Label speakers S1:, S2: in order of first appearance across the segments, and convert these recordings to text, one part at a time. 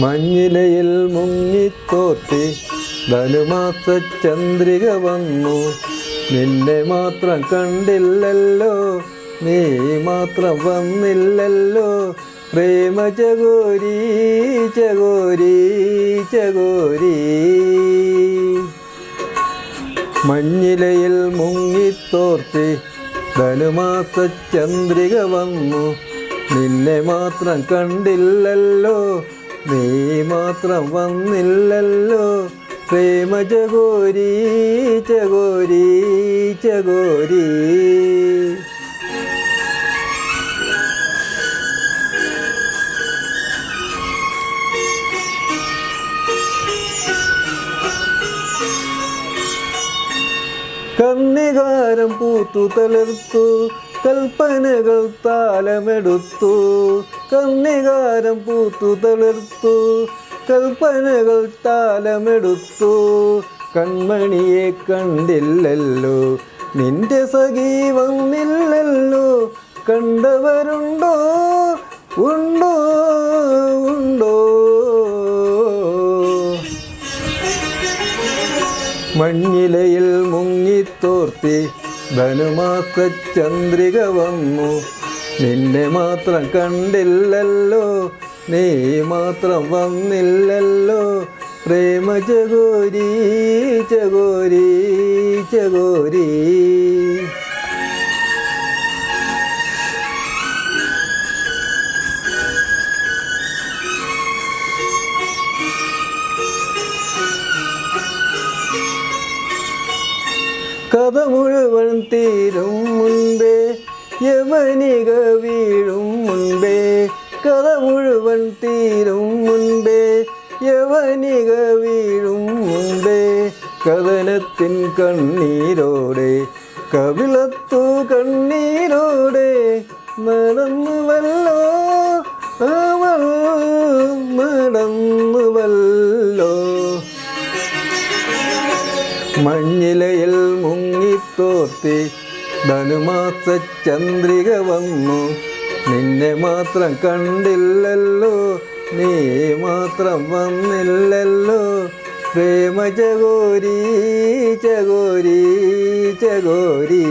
S1: മഞ്ഞിലയിൽ മുങ്ങിത്തോത്തി ധനുമാസ ചന്ദ്രിക വന്നു. നിന്നെ മാത്രം കണ്ടില്ലല്ലോ. നീ മാത്രം വന്നില്ലല്ലോ. പ്രേമ ചകോരി ചകോരി. ചകോരി മഞ്ഞിലയിൽ മുങ്ങിത്തോർത്തി ധനുമാസ ചന്ദ്രിക വന്നു. നിന്നെ മാത്രം കണ്ടില്ലല്ലോ. നീ മാത്രം വന്നില്ലല്ലോ. പ്രേമ ചകോരി ചകോരി ചകോരി. കന്നികാരം പൂത്തു തളർത്തു കൽപ്പനകൾ താലമെടുത്തു. കന്നികാരം പൂത്തു തളിർത്തു കൽപ്പനകൾ താലമെടുത്തു. കൺമണിയെ കണ്ടില്ലല്ലോ. നിന്റെ സഖി വന്നില്ലല്ലോ കണ്ടവരുണ്ടോ? ഉണ്ടോ? ഉണ്ടോ? മഞ്ഞിലയിൽ മുങ്ങിത്തോർത്തി ധനുമാസ ചന്ദ്രിക വന്നു. നിന്നെ മാത്രം കണ്ടില്ലല്ലോ. നീ മാത്രം വന്നില്ലല്ലോ. പ്രേമ ചകോരി ചകോരി ചകോരി. കഥ മുഴുവൻ തീരും മുൻപേ യവനിക വീഴും മുൻപേ. കഥ മുഴുവൻ തീരും മുൻപേ യവനിക വീഴും മുൻപേ. കഥനത്തിൻ കണ്ണീരോടെ കവിളത്തു കണ്ണീരോടെ നടന്നുവല്ലോ അവൾ നടന്നുവല്ലോ മഞ്ഞിലയിൽ മുങ്ങിത്തോർത്തി ധനുമാസ ചന്ദ്രിക വന്നു. നിന്നെ മാത്രം കണ്ടില്ലല്ലോ നീ മാത്രം വന്നില്ലല്ലോ. പ്രേമ ചകോരി ചകോരി ചകോരി.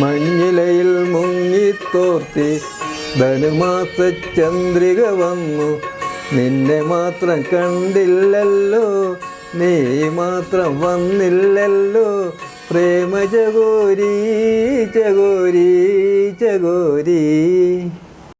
S1: മഞ്ഞിലയിൽ മുങ്ങിത്തോർത്തി ധനുമാസ ചന്ദ്രിക വന്നു. നിന്നെ മാത്രം കണ്ടില്ലല്ലോ നീ മാത്രം വന്നില്ലല്ലോ. പ്രേമ ജഗോരി ജഗോരി ചകോരി.